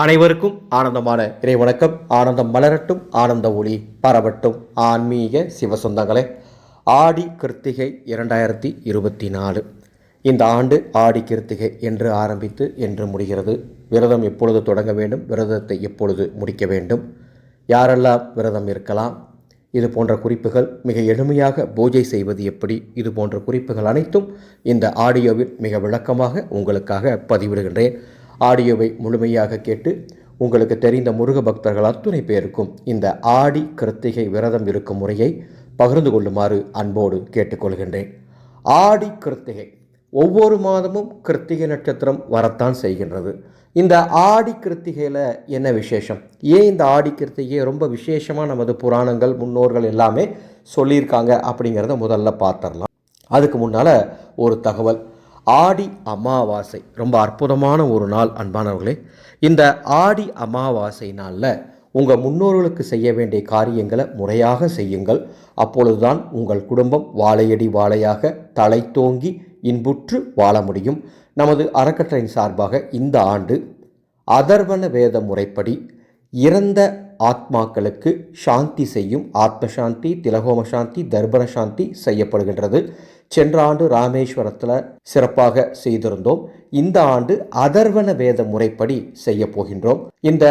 அனைவருக்கும் ஆனந்தமான இறைவணக்கம் ஆனந்தம் மலரட்டும் ஆனந்த ஒளி பரவட்டும். ஆன்மீக சிவசொந்தங்களே ஆடி கிருத்திகை இரண்டாயிரத்தி இருபத்தி நாலு. இந்த ஆண்டு ஆடி கிருத்திகை என்று ஆரம்பித்து என்று முடிகிறது. விரதம் எப்பொழுது தொடங்க வேண்டும் விரதத்தை எப்பொழுது முடிக்க வேண்டும் யாரெல்லாம் விரதம் இருக்கலாம் இது போன்ற குறிப்புகள் மிக எளிமையாக பூஜை செய்வது எப்படி இது போன்ற குறிப்புகள் அனைத்தும் இந்த ஆடியோவில் மிக விளக்கமாக உங்களுக்காக பதிவிடுகின்றேன். ஆடியோவை முழுமையாக கேட்டு உங்களுக்கு தெரிந்த முருக பக்தர்கள் அத்துணை பேருக்கும் இந்த ஆடி கிருத்திகை விரதம் இருக்கும் முறையை பகிர்ந்து கொள்ளுமாறு அன்போடு கேட்டுக்கொள்கின்றேன். ஆடி கிருத்திகை ஒவ்வொரு மாதமும் கிருத்திகை நட்சத்திரம் வரத்தான் செய்கின்றது. இந்த ஆடி கிருத்திகையில் என்ன விசேஷம்? ஏன் இந்த ஆடி கிருத்திகையை ரொம்ப விசேஷமாக நமது புராணங்கள் முன்னோர்கள் எல்லாமே சொல்லியிருக்காங்க அப்படிங்கிறத முதல்ல பார்த்துடலாம். அதுக்கு முன்னால் ஒரு தகவல். ஆடி அமாவாசை. ரொம்ப அற்புதமான ஒரு நாள் அன்பானவர்களே. இந்த ஆடி அமாவாசை நாளில் உங்கள் முன்னோர்களுக்கு செய்ய வேண்டிய காரியங்களை முறையாக செய்யுங்கள். அப்பொழுதுதான் உங்கள் குடும்பம் வாழையடி வாழையாக தலை தோங்கி இன்புற்று வாழ முடியும். நமது அறக்கட்டளையின் சார்பாக இந்த ஆண்டு அதர்வன வேத முறைப்படி இறந்த ஆத்மாக்களுக்கு சாந்தி செய்யும் ஆத்ம சாந்தி திலகோம சாந்தி தர்பண சாந்தி செய்யப்படுகின்றது. சென்ற ஆண்டு ராமேஸ்வரத்தில் சிறப்பாக செய்திருந்தோம். இந்த ஆண்டு அதர்வன வேத முறைப்படி செய்ய போகின்றோம். இந்த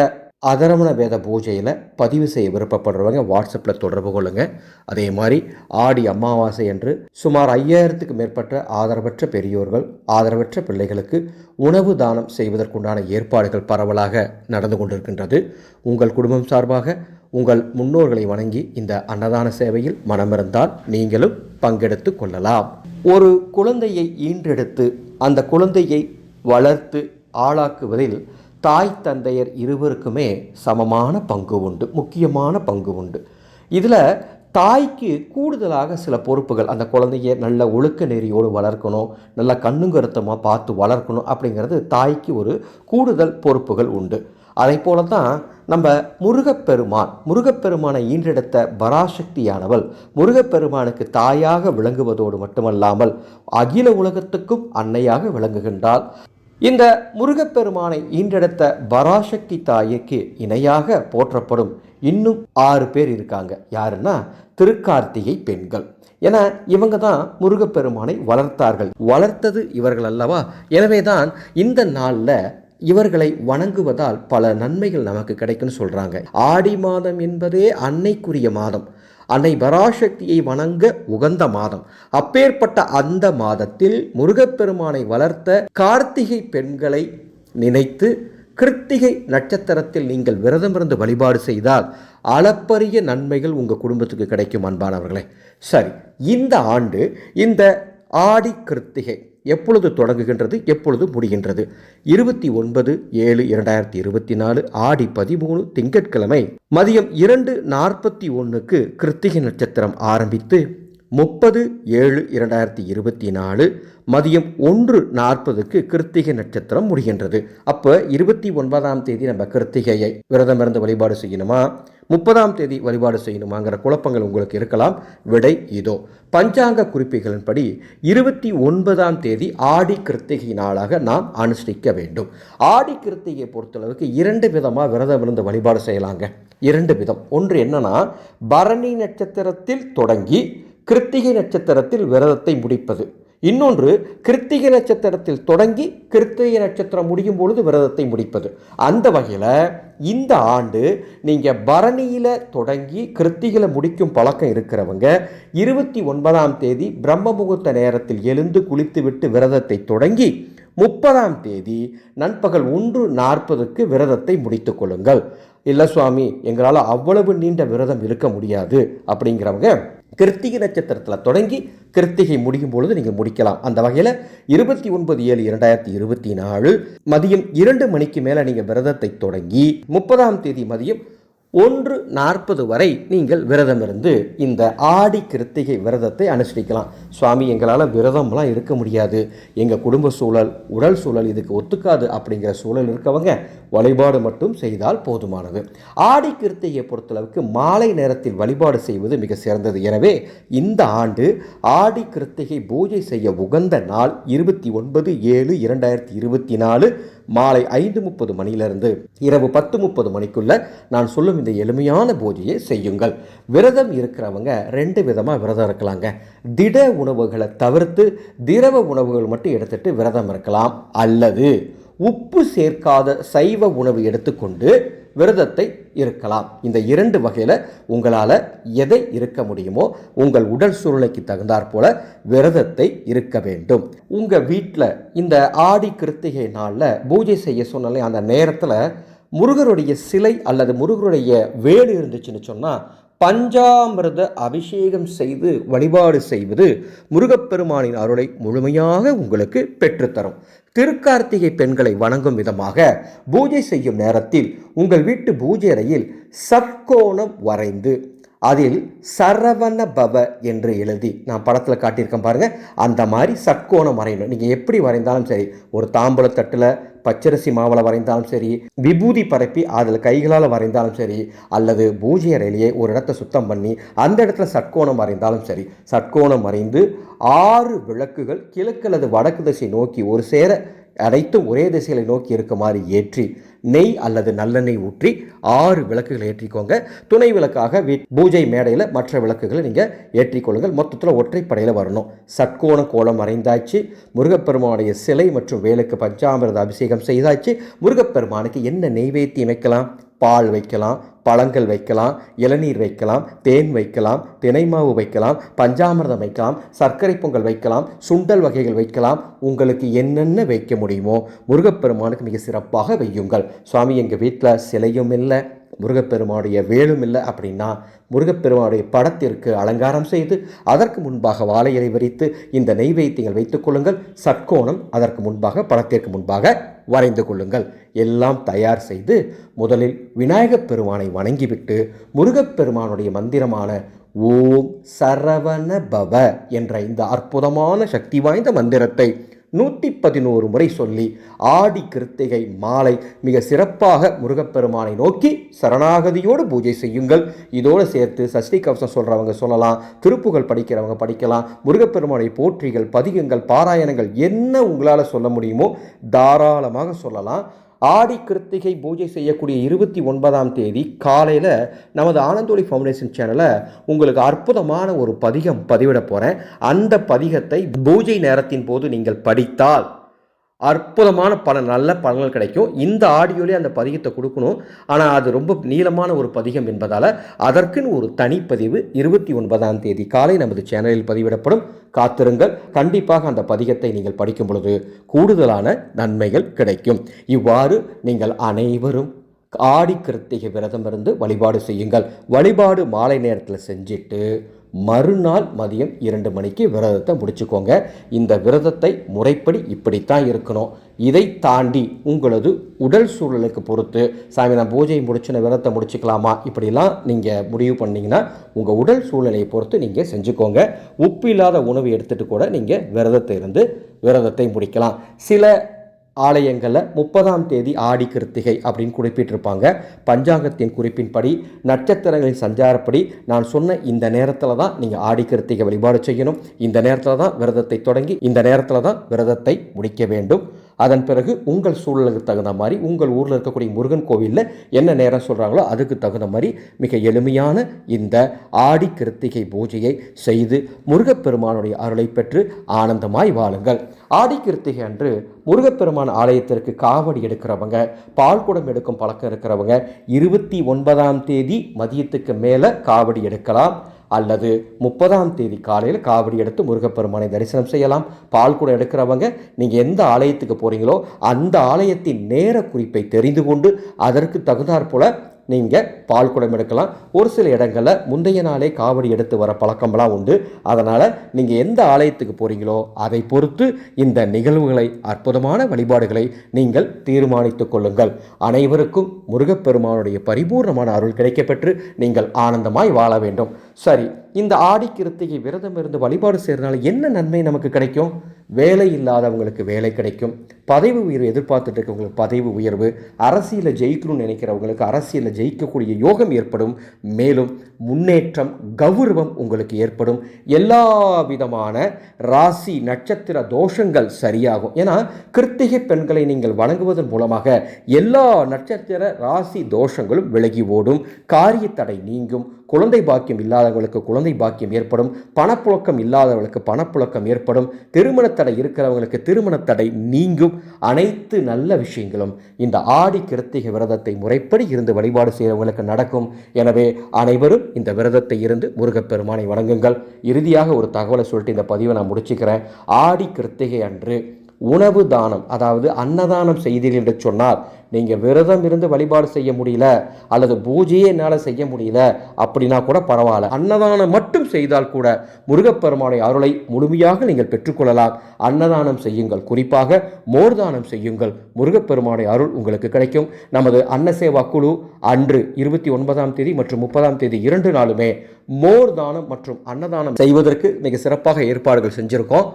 அதர்வன வேத பூஜையில் பதிவு செய்ய விருப்பப்படுறவங்க வாட்ஸ்அப்பில் தொடர்பு கொள்ளுங்க. அதே மாதிரி ஆடி அமாவாசை என்று சுமார் ஐயாயிரத்துக்கு மேற்பட்ட ஆதரவற்ற பெரியோர்கள் ஆதரவற்ற பிள்ளைகளுக்கு உணவு தானம் செய்வதற்குண்டான ஏற்பாடுகள் பரவலாக நடந்து கொண்டிருக்கின்றது. உங்கள் குடும்பம் சார்பாக உங்கள் முன்னோர்களை வணங்கி இந்த அன்னதான சேவையில் மனமிருந்தால் நீங்களும் பங்கெடுத்து கொள்ளலாம். ஒரு குழந்தையை ஈன்றெடுத்து அந்த குழந்தையை வளர்த்து ஆளாக்குவதில் தாய் தந்தையர் இருவருக்குமே சமமான பங்கு உண்டு முக்கியமான பங்கு உண்டு. இதில் தாய்க்கு கூடுதலாக சில பொறுப்புகள் அந்த குழந்தைய நல்ல ஒழுக்க நெறியோடு வளர்க்கணும் நல்ல கண்ணுங்கருத்தமாக பார்த்து வளர்க்கணும் அப்படிங்கிறது தாய்க்கு ஒரு கூடுதல் பொறுப்புகள் உண்டு. அதை போல தான் நம்ம முருகப்பெருமான் முருகப்பெருமானை ஈன்றெடுத்த பராசக்தியானவள் முருகப்பெருமானுக்கு தாயாக விளங்குவதோடு மட்டுமல்லாமல் அகில உலகத்துக்கும் அன்னையாக விளங்குகின்றாள். இந்த முருகப்பெருமானை ஈன்றெடுத்த பராசக்தி தாய்க்கு இணையாக போற்றப்படும் இன்னும் ஆறு பேர் இருக்காங்க. யாருன்னா திருக்கார்த்திகை பெண்கள். என இவங்க தான் முருகப்பெருமானை வளர்த்தார்கள். வளர்த்தது இவர்கள் அல்லவா? எனவே தான் இந்த நாளில் இவர்களை வணங்குவதால் பல நன்மைகள் நமக்கு கிடைக்கும்னு சொல்கிறாங்க ஆடி மாதம் என்பதே அன்னைக்குரிய மாதம். அன்னை பராசக்தியை வணங்க உகந்த மாதம். அப்பேற்பட்ட அந்த மாதத்தில் முருகப்பெருமானை வளர்த்த கார்த்திகை பெண்களை நினைத்து கிருத்திகை நட்சத்திரத்தில் நீங்கள் விரதமிருந்து வழிபாடு செய்தால் அளப்பரிய நன்மைகள் உங்கள் குடும்பத்துக்கு கிடைக்கும் அன்பானவர்களே. சரி இந்த ஆண்டு இந்த ஆடி கிருத்திகை எப்பொழுது தொடங்குகின்றது? எப்பொழுது முடிகின்றது? இருபத்தி ஒன்பது ஏழு இரண்டாயிரத்தி இருபத்தி நாலு ஆடி பதிமூணு திங்கட்கிழமை மதியம் இரண்டு நாற்பத்தி ஒன்றுக்கு கிருத்திகை நட்சத்திரம் ஆரம்பித்து முப்பது ஏழு இரண்டாயிரத்தி இருபத்தி நாலு மதியம் ஒன்று நாற்பதுக்கு கிருத்திகை நட்சத்திரம் முடிகின்றது. அப்போ இருபத்தி ஒன்பதாம் தேதி நம்ம கிருத்திகையை விரதம் இருந்து வழிபாடு செய்யணுமா? முப்பதாம் தேதி வழிபாடு செய்யணுமாங்கிற குழப்பங்கள் உங்களுக்கு இருக்கலாம். விடை இதோ. பஞ்சாங்க குறிப்புகளின்படி இருபத்தி ஒன்பதாம் தேதி ஆடி கிருத்திகை நாளாக நாம் அனுஷ்டிக்க வேண்டும். ஆடி கிருத்திகை பொறுத்தளவுக்கு இரண்டு விதமாக விரதம் இருந்து வழிபாடு செய்யலாங்க. இரண்டு விதம். ஒன்று என்னன்னா பரணி நட்சத்திரத்தில் தொடங்கி கிருத்திகை நட்சத்திரத்தில் விரதத்தை முடிப்பது. இன்னொன்று கிருத்திகை நட்சத்திரத்தில் தொடங்கி கிருத்திகை நட்சத்திரம் முடியும் பொழுது விரதத்தை முடிப்பது. அந்த வகையில் இந்த ஆண்டு நீங்கள் பரணியில் தொடங்கி கிருத்திகளை முடிக்கும் பழக்கம் இருக்கிறவங்க இருபத்தி ஒன்பதாம் தேதி பிரம்ம முகூர்த்த நேரத்தில் எழுந்து குளித்துவிட்டு விரதத்தை தொடங்கி முப்பதாம் தேதி நண்பகல் ஒன்று நாற்பதுக்கு விரதத்தை முடித்து கொள்ளுங்கள். இல்லை சுவாமி எங்களால் அவ்வளவு நீண்ட விரதம் இருக்க முடியாது அப்படிங்கிறவங்க கிருத்திகை நட்சத்திரத்தில் தொடங்கி கிருத்திகை முடியும் பொழுது நீங்கள் முடிக்கலாம். அந்த வகையில் இருபத்தி ஒன்பது ஏழு இரண்டாயிரத்தி இருபத்தி நாலு மதியம் இரண்டு மணிக்கு மேலே நீங்கள் விரதத்தை தொடங்கி முப்பதாம் தேதி மதியம் ஒன்று நாற்பது வரை நீங்கள் விரதம் இருந்து இந்த ஆடி கிருத்திகை விரதத்தை அனுஷ்டிக்கலாம். சுவாமி எங்களால் விரதம்லாம் இருக்க முடியாது. எங்கள் குடும்ப சூழல் உடல் சூழல் இதுக்கு ஒத்துக்காது அப்படிங்கிற சூழல் இருக்கவங்க வழிபாடு மட்டும் செய்தால் போதுமானது. ஆடி கிருத்திகையை பொறுத்தளவுக்கு மாலை நேரத்தில் வழிபாடு செய்வது மிக சிறந்தது. எனவே இந்த ஆண்டு ஆடி கிருத்திகை பூஜை செய்ய உகந்த நாள் இருபத்தி ஒன்பது ஏழு இரண்டாயிரத்தி இருபத்தி நாலு. மாலை ஐந்து முப்பது மணியிலிருந்து இரவு பத்து முப்பது மணிக்குள்ள நான் சொல்லும் இந்த எளிமையான பூஜையை செய்யுங்கள். விரதம் இருக்கிறவங்க ரெண்டு விதமாக விரதம் இருக்கலாங்க. திட உணவுகளை தவிர்த்து திரவ உணவுகள் மட்டும் எடுத்துட்டு விரதம் இருக்கலாம். அல்லது உப்பு சேர்க்காத சைவ உணவு எடுத்துக்கொண்டு விரதத்தை இருக்கலாம். இந்த இரண்டு வகையில் உங்களால் எதை இருக்க முடியுமோ உங்கள் உடல் சூழ்நிலைக்கு தகுந்தாற் போல விரதத்தை இருக்க வேண்டும். உங்கள் வீட்டில் இந்த ஆடி கிருத்திகை நாளில் பூஜை செய்ய சொன்னாலே அந்த நேரத்தில் முருகருடைய சிலை அல்லது முருகருடைய வேடு இருந்துச்சுன்னு சொன்னால் பஞ்சாமிரத அபிஷேகம் செய்து வழிபாடு செய்வது முருகப்பெருமானின் அருளை முழுமையாக உங்களுக்கு பெற்றுத்தரும். திருக்கார்த்திகை பெண்களை வணங்கும் விதமாக பூஜை செய்யும் நேரத்தில் உங்கள் வீட்டு பூஜை அறையில் சட்கோணம் வரைந்து அதில் சரவண பவ என்று எழுதி நான் படத்தில் காட்டியிருக்கேன் பாருங்கள் அந்த மாதிரி சட்கோணம் வரையணும். நீங்கள் எப்படி வரைந்தாலும் சரி ஒரு தாம்பூலத்தட்டில் பச்சரிசி மாவில் வரைந்தாலும் சரி விபூதி பரப்பி அதில் கைகளால் வரைந்தாலும் சரி அல்லது பூஜை அறையிலேயே ஒரு இடத்த சுத்தம் பண்ணி அந்த இடத்துல சட்கோணம் வரைந்தாலும் சரி சட்கோணம் வரைந்து ஆறு விளக்குகள் கிழக்கு அல்லது வடக்கு திசை நோக்கி ஒரு சேர அனைத்தும் ஒரே திசைகளை நோக்கி இருக்குமாறு ஏற்றி நெய் அல்லது நல்லெண்ணெய் ஊற்றி ஆறு விளக்குகளை ஏற்றிக்கோங்க. துணை விளக்காக வீ பூஜை மேடையில் மற்ற விளக்குகளை நீங்கள் ஏற்றிக்கொள்ளுங்கள். மொத்தத்தில் ஒற்றைப்படையில் வரணும். சட்கோண கோலம் மறைந்தாச்சு முருகப்பெருமானுடைய சிலை மற்றும் வேலுக்கு பஞ்சாமிரத அபிஷேகம் செய்தாச்சு. முருகப்பெருமானுக்கு என்ன நெய்வேத்தியம் வைக்கலாம்? பால் வைக்கலாம் பழங்கள் வைக்கலாம் இளநீர் வைக்கலாம் தேன் வைக்கலாம் தினைமாவு வைக்கலாம் பஞ்சாமிர்தம் வைக்கலாம் சர்க்கரை பொங்கல் வைக்கலாம் சுண்டல் வகைகள் வைக்கலாம். உங்களுக்கு என்னென்ன வைக்க முடியுமோ முருகப்பெருமானுக்கு மிக சிறப்பாக வையுங்கள். சுவாமி எங்கள் வீட்டில் சிலையும் இல்லை. முருகப்பெருமானுடைய வேலும் இல்லை அப்படின்னா முருகப்பெருமானுடைய படத்திற்கு அலங்காரம் செய்து அதற்கு முன்பாக வாழையலை விரித்து இந்த நெய்வேத்தியங்கள் வைத்துக் கொள்ளுங்கள். சட்கோணம் அதற்கு முன்பாக படத்திற்கு முன்பாக வரைந்து கொள்ளுங்கள். எல்லாம் தயார் செய்து முதலில் விநாயகப் பெருமானை வணங்கிவிட்டு முருகப்பெருமானுடைய மந்திரமான ஓம் சரவண பவ என்ற இந்த அற்புதமான சக்தி வாய்ந்த மந்திரத்தை நூற்றி பதினோரு முறை சொல்லி ஆடி கிருத்திகை மாலை மிக சிறப்பாக முருகப்பெருமானை நோக்கி சரணாகதியோடு பூஜை செய்யுங்கள். இதோடு சேர்த்து சஷ்டி கவசம் சொல்கிறவங்க சொல்லலாம் திருப்புகள் படிக்கிறவங்க படிக்கலாம் முருகப்பெருமானை போற்றிகள் பதிகங்கள் பாராயணங்கள் என்ன உங்களால் சொல்ல முடியுமோ தாராளமாக சொல்லலாம். ஆடி கிருத்திகை பூஜை செய்யக்கூடிய இருபத்தி ஒன்பதாம் தேதி காலையில் நமது ஆனந்தோலி ஃபவுண்டேஷன் சேனலை உங்களுக்கு அற்புதமான ஒரு பதிகம் பதிவிட போகிறேன் அந்த பதிகத்தை பூஜை நேரத்தின் போது நீங்கள் படித்தால் அற்புதமான பல நல்ல பலன்கள் கிடைக்கும். இந்த ஆடியோலே அந்த பதிகத்தை கொடுக்கணும். ஆனால் அது ரொம்ப நீளமான ஒரு பதிகம் என்பதால் அதற்குன்னு ஒரு தனிப்பதிவு இருபத்தி ஒன்பதாம் தேதி காலை நமது சேனலில் பதிவிடப்படும். காத்திருங்கள். கண்டிப்பாக அந்த பதிகத்தை நீங்கள் படிக்கும் பொழுது கூடுதலான நன்மைகள் கிடைக்கும். இவ்வாறு நீங்கள் அனைவரும் ஆடி கிருத்திகை விரதம் இருந்து வழிபாடு செய்யுங்கள். வழிபாடு மாலை நேரத்தில் செஞ்சுட்டு மறுநாள் மதியம் இரண்டு மணிக்கு விரதத்தை முடிச்சுக்கோங்க. இந்த விரதத்தை முறைப்படி இப்படித்தான் இருக்கணும். இதை தாண்டி உங்களது உடல் சூழலுக்கு பொறுத்து சாமி நான் பூஜை முடிச்சுன விரதத்தை முடிச்சுக்கலாமா? இப்படிலாம் நீங்கள் முடிவு பண்ணிங்கன்னா உங்கள் உடல் சூழ்நிலையை பொறுத்து நீங்கள் செஞ்சுக்கோங்க. உப்பு இல்லாத உணவு எடுத்துகிட்டு கூட நீங்கள் விரதத்தை இருந்து விரதத்தை முடிக்கலாம். சில ஆலயங்களில் முப்பதாம் தேதி ஆடி கிருத்திகை அப்படின்னு குறிப்பிட்டிருப்பாங்க. பஞ்சாங்கத்தின் குறிப்பின்படி நட்சத்திரங்களின் சஞ்சாரப்படி நான் சொன்ன இந்த நேரத்தில் தான் நீங்கள் ஆடி கிருத்திகை வழிபாடு செய்யணும். இந்த நேரத்தில் தான் விரதத்தை தொடங்கி இந்த நேரத்தில் தான் விரதத்தை முடிக்க வேண்டும். அதன் பிறகு உங்கள் சூழலுக்கு தகுந்த மாதிரி உங்கள் ஊரில் இருக்கக்கூடிய முருகன் கோவிலில் என்ன நேரம் சொல்கிறாங்களோ அதுக்கு தகுந்த மாதிரி மிக எளிமையான இந்த ஆடி கிருத்திகை பூஜையை செய்து முருகப்பெருமானுடைய அருளை பெற்று ஆனந்தமாய் வாழுங்கள். ஆடி கிருத்திகை அன்று முருகப்பெருமான் ஆலயத்திற்கு காவடி எடுக்கிறவங்க பால் குடம் எடுக்கும் பழக்கம் இருக்கிறவங்க இருபத்தி ஒன்பதாம் தேதி மதியத்துக்கு மேலே காவடி எடுக்கலாம். அல்லது முப்பதாம் தேதி காலையில் காவடி எடுத்து முருகப்பெருமானை தரிசனம் செய்யலாம். பால் கூட எடுக்கிறவங்க நீங்கள் எந்த ஆலயத்துக்கு போகிறீங்களோ அந்த ஆலயத்தின் நேர குறிப்பை தெரிந்து கொண்டு அதற்கு தகுந்தாற் போல நீங்கள் பால் குடம் எடுக்கலாம். ஒரு சில இடங்களில் முந்தைய நாளே காவடி எடுத்து வர பழக்கம்லாம் உண்டு. அதனால் நீங்கள் எந்த ஆலயத்துக்கு போகிறீங்களோ அதை பொறுத்து இந்த நிகழ்வுகளை அற்புதமான வழிபாடுகளை நீங்கள் தீர்மானித்து கொள்ளுங்கள். அனைவருக்கும் முருகப்பெருமானுடைய பரிபூர்ணமான அருள் கிடைக்கப்பெற்று நீங்கள் ஆனந்தமாய் வாழ வேண்டும். சரி இந்த ஆடி கிருத்திகை விரதம் இருந்து வழிபாடு செய்கிறதுனால என்ன நன்மை நமக்கு கிடைக்கும்? வேலை இல்லாதவங்களுக்கு வேலை கிடைக்கும். பதவி உயர்வு எதிர்பார்த்துட்டு இருக்கவங்களுக்கு பதவி உயர்வு அரசியலில் ஜெயிக்கணும்னு நினைக்கிறவங்களுக்கு அரசியலில் ஜெயிக்கக்கூடிய யோகம் ஏற்படும். மேலும் முன்னேற்றம் கௌரவம் உங்களுக்கு ஏற்படும். எல்லா விதமான ராசி நட்சத்திர தோஷங்கள் சரியாகும். ஏன்னா கிருத்திகை பெண்களை நீங்கள் வணங்குவதன் மூலமாக எல்லா நட்சத்திர ராசி தோஷங்களும் விலகி ஓடும். காரிய தடை நீங்கும். குழந்தை பாக்கியம் இல்லாதவர்களுக்கு குழந்தை பாக்கியம் ஏற்படும். பணப்புழக்கம் இல்லாதவர்களுக்கு பணப்புழக்கம் ஏற்படும். திருமண தடை இருக்கிறவங்களுக்கு திருமண தடை நீங்கும். அனைத்து நல்ல விஷயங்களும் இந்த ஆடி கிருத்திகை விரதத்தை முறைப்படி இருந்து வழிபாடு செய்கிறவங்களுக்கு நடக்கும். எனவே அனைவரும் இந்த விரதத்தை இருந்து முருகப்பெருமானை வணங்குங்கள். இறுதியாக ஒரு தகவலை சொல்லிட்டு இந்த பதிவை நான் முடிச்சுக்கிறேன். ஆடி கிருத்திகை அன்று உணவு தானம் அதாவது அன்னதானம் செய்தீர்கள் என்று சொன்னார் நீங்கள் விரதம் இருந்து வழிபாடு செய்ய முடியல அல்லது பூஜையே என்னால் செய்ய முடியல அப்படின்னா கூட பரவாயில்ல. அன்னதானம் மட்டும் செய்தால் கூட முருகப்பெருமானை அருளை முழுமையாக நீங்கள் பெற்றுக்கொள்ளலாம். அன்னதானம் செய்யுங்கள். குறிப்பாக மோர்தானம் செய்யுங்கள். முருகப்பெருமானை அருள் உங்களுக்கு கிடைக்கும். நமது அன்னசேவா குழு அன்று இருபத்தி ஒன்பதாம் தேதி மற்றும் முப்பதாம் தேதி இரண்டு நாளுமே மோர் தானம் மற்றும் அன்னதானம் செய்வதற்கு மிக சிறப்பாக ஏற்பாடுகள் செஞ்சுருக்கோம்.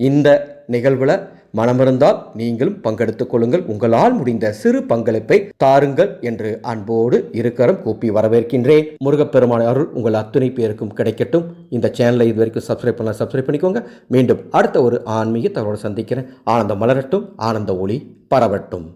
இந்த நிகழ்வில் மனமிருந்தால் நீங்களும் பங்கெடுத்துக் கொள்ளுங்கள். உங்களால் முடிந்த சிறு பங்களிப்பை தாருங்கள் என்று அன்போடு இருக்கரம் கூப்பி வரவேற்கின்றேன். முருகப்பெருமான அருள் உங்கள் அத்துணை பேருக்கும் கிடைக்கட்டும். இந்த சேனலை இது வரைக்கும் சப்ஸ்கிரைப் பண்ணலாம் சப்ஸ்கிரைப் பண்ணிக்கோங்க. மீண்டும் அடுத்த ஒரு ஆன்மீக தகவலோடு சந்திக்கிறேன். ஆனந்தம் மலரட்டும் ஆனந்த ஒளி பரவட்டும்.